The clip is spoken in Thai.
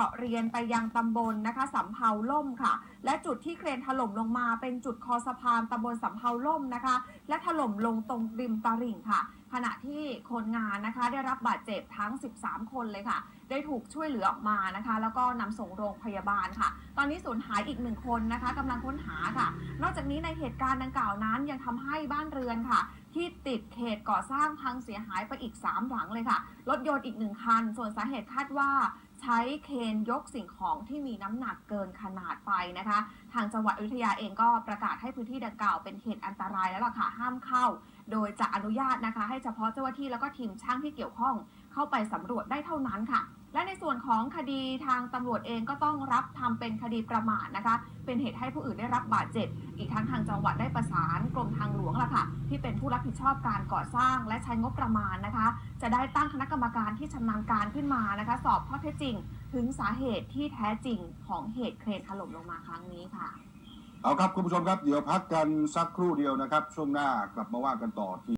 เกาะเรียนไปยังตำบลนะคะสำเภาล่มค่ะ และจุดที่เครนถล่มลงมาเป็นจุดคอสะพานตำบลสำเภาล่มนะคะ และถล่มลงตรงริมตลิ่งค่ะ ขณะที่คนงานนะคะได้รับบาดเจ็บทั้ง 13 คนเลยค่ะ ได้ถูกช่วยเหลือออกมานะคะ แล้วก็นำส่งโรงพยาบาลค่ะ ตอนนี้สูญหายอีกหนึ่งคนนะคะกำลังค้นหาค่ะ นอกจากนี้ในเหตุการณ์ดังกล่าวนั้นยังทำให้บ้านเรือนค่ะ ที่ติดเขตก่อสร้างพังเสียหายไปอีก 3 หลังเลยค่ะ รถยนต์อีกหนึ่งคัน ส่วนสาเหตุคาดว่าใช้เคนยกสิ่งของที่มีน้ำหนักเกินขนาดไปนะคะ ทางจังหวัดอยุธยาเองก็ประกาศให้พื้นที่ดังกล่าวเป็นเขตอันตรายแล้วล่ะค่ะ ห้ามเข้า โดยจะอนุญาตนะคะ ให้เฉพาะเจ้าหน้าที่แล้วก็ทีมช่างที่เกี่ยวข้องเข้าไปสำรวจได้เท่านั้นค่ะ และในส่วนของคดีทางตำรวจเองก็ต้องรับทำเป็นคดีประมาทนะคะ เป็นเหตุให้ผู้อื่นได้รับบาดเจ็บ อีกทั้งทางจังหวัดได้ประสานกรมทางหลวงล่ะค่ะ ที่เป็นผู้รับผิดชอบการก่อสร้างและใช้งบประมาณนะคะ จะได้ตั้งคณะกรรมการที่ชำนาญการขึ้นมานะคะ สอบข้อเท็จจริง ถึงสาเหตุที่แท้จริงของเหตุเครนถล่มลงมาครั้งนี้ค่ะ เอาครับคุณผู้ชมครับ เดี๋ยวพักกันสักครู่เดียวนะครับ ช่วงหน้ากลับมาว่ากันต่อที